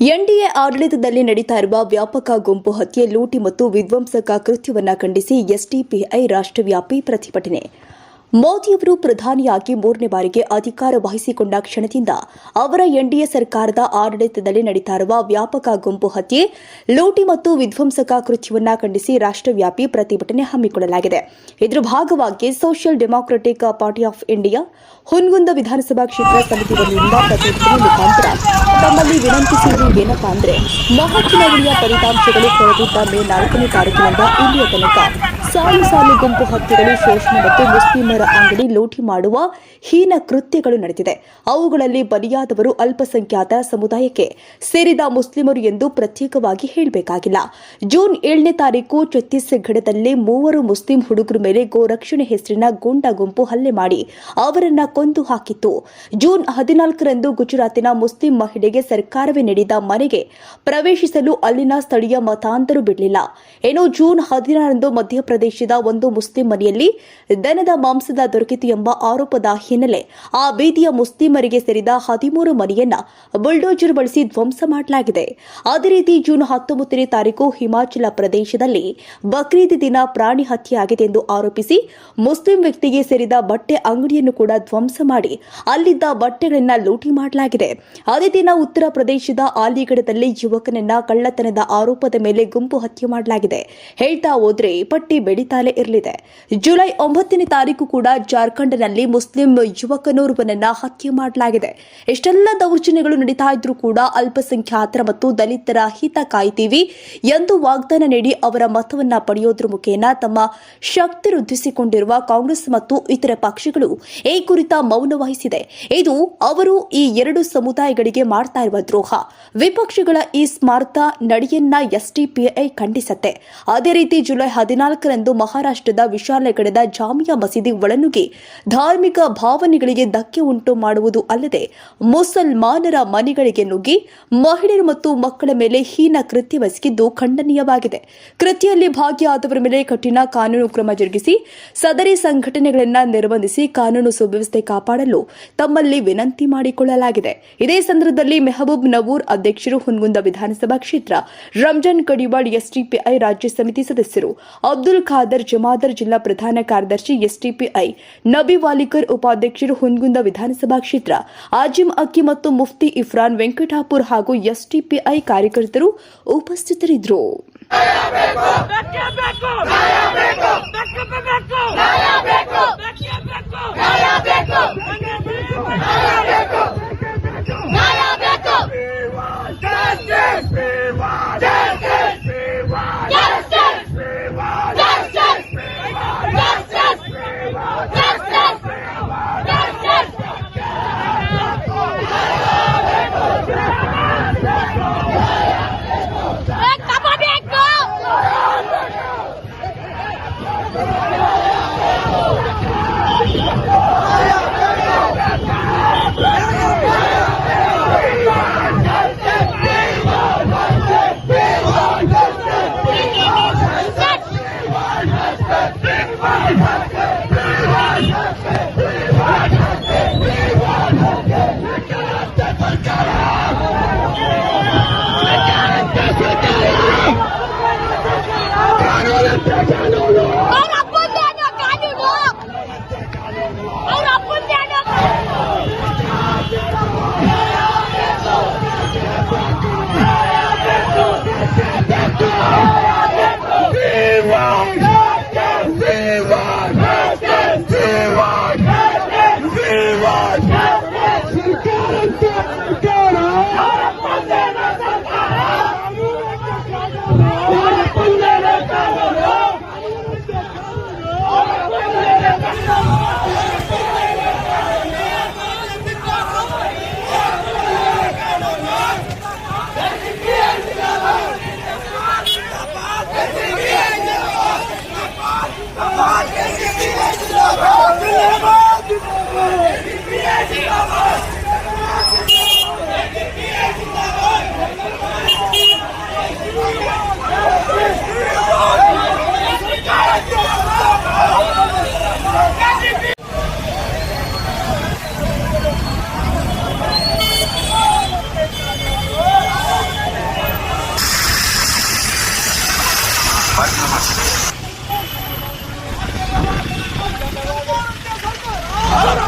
NDA ಆಡಳಿತದಲ್ಲಿ ನಡೀತಾ ಇರುವ ವ್ಯಾಪಕ ಗುಂಪು ಹತ್ಯೆ, ಲೂಟಿ ಮತ್ತು ವಿಧ್ವಂಸಕ ಕೃತ್ಯವನ್ನು ಖಂಡಿಸಿ ಎಸ್ಡಿಪಿಐ ರಾಷ್ಟ್ರವ್ಯಾಪಿ ಪ್ರತಿಭಟನೆ. ಮೋದಿಯವರು ಪ್ರಧಾನಿಯಾಗಿ ಮೂರನೇ ಬಾರಿಗೆ ಅಧಿಕಾರ ವಹಿಸಿಕೊಂಡ ಕ್ಷಣದಿಂದ ಅವರ ಎನ್ಡಿಎ ಸರ್ಕಾರದ ಆಡಳಿತದಲ್ಲಿ ನಡೀತಾ ಇರುವ ವ್ಯಾಪಕ ಗುಂಪು ಹತ್ಯೆ, ಲೂಟಿ ಮತ್ತು ವಿಧ್ವಂಸಕ ಕೃತ್ಯವನ್ನು ಖಂಡಿಸಿ ರಾಷ್ಟ್ರವ್ಯಾಪಿ ಪ್ರತಿಭಟನೆ ಹಮ್ಮಿಕೊಳ್ಳಲಾಗಿದೆ. ಇದರ ಭಾಗವಾಗಿ social democratic party of India, Hungund ವಿಧಾನಸಭಾ ಕ್ಷೇತ್ರ ಸಮಿತಿ ವತಿಯಿಂದ ಪ್ರತಿಭಟನೆ ಮುಖಾಂತರ ತಮ್ಮಲ್ಲಿ ವಿನಂತಿಸಿರುವುದು ಏನಪ್ಪಾ ಅಂದ್ರೆ ಮಹಾಚುನಾವಣೆಯ ಫಲಿತಾಂಶಗಳು ಹೊರಬಿದ್ದ ಮೇ ನಾಲ್ಕನೇ ತಾರೀಕಿನಿಂದ ಇಲ್ಲಿಯ ತನಕ. ಸಾಲು ಸಾಲು ಗುಂಪು ಹತ್ಯೆಗಳು ಶೋಷಣೆ ಮತ್ತು ಮುಸ್ಲಿಮರ ಅಂಗಡಿ ಲೂಟಿ ಮಾಡುವ ಹೀನ ಕೃತ್ಯಗಳು ನಡೆದಿದೆ. ಅವುಗಳಲ್ಲಿ ಬಲಿಯಾದವರು ಅಲ್ಪಸಂಖ್ಯಾತ ಸಮುದಾಯಕ್ಕೆ ಸೇರಿದ ಮುಸ್ಲಿಮರು ಎಂದು ಪ್ರತ್ಯೇಕವಾಗಿ ಹೇಳಬೇಕಾಗಿಲ್ಲ. ಜೂನ್ ಏಳನೇ ತಾರೀಕು ಛತ್ತೀಸ್ಗಢದಲ್ಲಿ ಮೂವರು ಮುಸ್ಲಿಂ ಹುಡುಗರ ಮೇಲೆ ಗೋರಕ್ಷಣೆ ಹೆಸರಿನ ಗೂಂಡ ಗುಂಪು ಹಲ್ಲೆ ಮಾಡಿ ಅವರನ್ನ ಕೊಂದು ಹಾಕಿತ್ತು. ಜೂನ್ ಹದಿನಾಲ್ಕರಂದು ಗುಜರಾತಿನ ಮುಸ್ಲಿಂ ಮಹಿಳೆಗೆ ಸರ್ಕಾರವೇ ನೀಡಿದ ಮನೆಗೆ ಪ್ರವೇಶಿಸಲು ಅಲ್ಲಿನ ಸ್ಥಳೀಯ ಮತಾಂತರು ಬಿಡಲಿಲ್ಲ. ಏನೋ ಜೂನ್ ಹದಿನಾರರಂದು ಮಧ್ಯಪ್ರದೇಶದ ಒಂದು ಮುಸ್ಲಿಂ ಮನೆಯಲ್ಲಿ ದನದ ಮಾಂಸದ ದೊರಕಿತು ಎಂಬ ಆರೋಪದ ಹಿನ್ನೆಲೆ ಆ ಬೀದಿಯ ಮುಸ್ಲಿಮರಿಗೆ ಸೇರಿದ ಹದಿಮೂರು ಮನೆಯನ್ನ ಬುಲ್ಡೋಜರ್ ಬಳಸಿ ಧ್ವಂಸ ಮಾಡಲಾಗಿದೆ. ಅದೇ ರೀತಿ ಜೂನ್ ಹತ್ತೊಂಬತ್ತನೇ ತಾರೀಕು ಹಿಮಾಚಲ ಪ್ರದೇಶದಲ್ಲಿ ಬಕ್ರೀದ್ ದಿನ ಪ್ರಾಣಿ ಹತ್ಯೆಯಾಗಿದೆ ಎಂದು ಆರೋಪಿಸಿ ಮುಸ್ಲಿಂ ವ್ಯಕ್ತಿಗೆ ಸೇರಿದ ಬಟ್ಟೆ ಅಂಗಡಿಯನ್ನು ಕೂಡ ಧ್ವಂಸ ಮಾಡಿ ಅಲ್ಲಿದ್ದ ಬಟ್ಟೆಗಳನ್ನ ಲೂಟಿ ಮಾಡಲಾಗಿದೆ. ಅದೇ ದಿನ ಉತ್ತರ ಪ್ರದೇಶದ ಆಲಿಗಢದಲ್ಲಿ ಯುವಕನನ್ನ ಕಳ್ಳತನದ ಆರೋಪದ ಮೇಲೆ ಗುಂಪು ಹತ್ಯೆ ಮಾಡಲಾಗಿದೆ. ಹೇಳ್ತಾ ಹೋದ್ರೆ ಪಟ್ಟಿ ಬೆಳೀತಾಲೆ ಇರಲಿದೆ. ಜುಲೈ ಒಂಬತ್ತನೇ ತಾರೀಕು ಕೂಡ ಜಾರ್ಖಂಡ್ನಲ್ಲಿ ಮುಸ್ಲಿಂ ಯುವಕನೋರ್ವನನ್ನ ಹತ್ಯೆ ಮಾಡಲಾಗಿದೆ. ಎಷ್ಟೆಲ್ಲ ದೌರ್ಜನ್ಯಗಳು ನಡೀತಾ ಇದ್ರೂ ಕೂಡ ಅಲ್ಪಸಂಖ್ಯಾತರ ಮತ್ತು ದಲಿತರ ಹಿತ ಕಾಯ್ತೀವಿ ಎಂದು ವಾಗ್ದಾನ ನೀಡಿ ಅವರ ಮತವನ್ನ ಪಡೆಯೋದ್ರ ಮುಖೇನ ತಮ್ಮ ಶಕ್ತಿ ವೃದ್ಧಿಸಿಕೊಂಡಿರುವ ಕಾಂಗ್ರೆಸ್ ಮತ್ತು ಇತರ ಪಕ್ಷಗಳು ಈ ಕುರಿತ ಮೌನ ವಹಿಸಿದೆ. ಇದು ಅವರು ಈ ಎರಡು ಸಮುದಾಯಗಳಿಗೆ ಮಾಡ್ತಾ ಇರುವ ದ್ರೋಹ. ವಿಪಕ್ಷಗಳ ಈ ಸ್ಮಾರ್ಥ ನಡೆಯನ್ನ ಎಸ್ಡಿಪಿಐ ಖಂಡಿಸತ್ತೆ. ಅದೇ ರೀತಿ ಜುಲೈ ಹದಿನಾಲ್ಕರಂದು ಮಹಾರಾಷ್ಟ್ರದ ಕಡೆದ ಜಾಮಿಯಾ ಮಸೀದಿ ಒಳನುಗ್ಗಿ ಧಾರ್ಮಿಕ ಭಾವನೆಗಳಿಗೆ ಧಕ್ಕೆ ಉಂಟು ಮಾಡುವುದು ಅಲ್ಲದೆ ಮುಸಲ್ಮಾನರ ಮನೆಗಳಿಗೆ ನುಗ್ಗಿ ಮಹಿಳೆಯರು ಮತ್ತು ಮಕ್ಕಳ ಮೇಲೆ ಹೀನ ಕೃತ್ಯವೆಸಗಿದ್ದು ಖಂಡನೀಯವಾಗಿದೆ. ಕೃತಿಯಲ್ಲಿ ಭಾಗಿಯಾದವರ ಮೇಲೆ ಕಠಿಣ ಕಾನೂನು ಕ್ರಮ ಜರುಗಿಸಿ ಸದರಿ ಸಂಘಟನೆಗಳನ್ನು ನಿರ್ಬಂಧಿಸಿ ಕಾನೂನು ಸುವ್ಯವಸ್ಥೆ ಕಾಪಾಡಲು ತಮ್ಮಲ್ಲಿ ವಿನಂತಿ ಮಾಡಿಕೊಳ್ಳಲಾಗಿದೆ. ಇದೇ ಸಂದರ್ಭದಲ್ಲಿ ಮೆಹಬೂಬ್ ನವೂರ್ ಅಧ್ಯಕ್ಷರು ಹುನ್ಗುಂದ ವಿಧಾನಸಭಾ ಕ್ಷೇತ್ರ, ರಂಜಾನ್ ಕಡಿವಾಡ್ ಎಸ್ಡಿಪಿಐ ರಾಜ್ಯ ಸಮಿತಿ ಸದಸ್ಯರು, ಅಬ್ದುಲ್ ಖಾದರ್ ಜಮಾದರ್ ಜಿಲ್ಲಾ ಪ್ರಧಾನ ಕಾರ್ಯದರ್ಶಿ ಎಸ್ಟಿಪಿಐ ನಬಿ ವಾಲಿಕರ್ ಉಪಾಧ್ಯಕ್ಷರು ಹುನ್ಗುಂದ ವಿಧಾನಸಭಾ ಕ್ಷೇತ್ರ ಆಜಿಮ್ ಅಕ್ಕಿ ಮತ್ತು ಮುಫ್ತಿ ಇಫ್ರಾನ್ ವೆಂಕಟಾಪುರ್ ಹಾಗೂ ಎಸ್ಟಿಪಿಐ ಕಾರ್ಯಕರ್ತರು ಉಪಸ್ಥಿತರಿದ್ದರು. ಬೇಕೇ ಬೇಕು ನ್ಯಾಯ ಬೇಕು ಬೇಕೇ ಬೇಕು ನ್ಯಾಯ ಬೇಕು ಬೇಕೇ ಬೇಕು ನ್ಯಾಯ ಬೇಕು ನ್ಯಾಯ ಬೇಕು ನ್ಯಾಯ ಬೇಕು justice justice justice justice justice justice ತಗೋಬೇಕು ಅವ್ರ Thank you.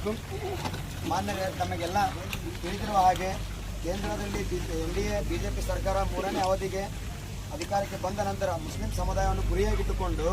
ವಲೈಕುಂ ಮಾನ್ಯ ತಮಗೆಲ್ಲ ತಿಳಿದಿರುವ ಹಾಗೆ ಕೇಂದ್ರದಲ್ಲಿ ಎನ್ ಡಿ ಎ ಬಿಜೆಪಿ ಸರ್ಕಾರ ಮೂರನೇ ಅವಧಿಗೆ ಅಧಿಕಾರಕ್ಕೆ ಬಂದ ನಂತರ ಮುಸ್ಲಿಂ ಸಮುದಾಯವನ್ನು ಗುರಿಯಾಗಿಟ್ಟುಕೊಂಡು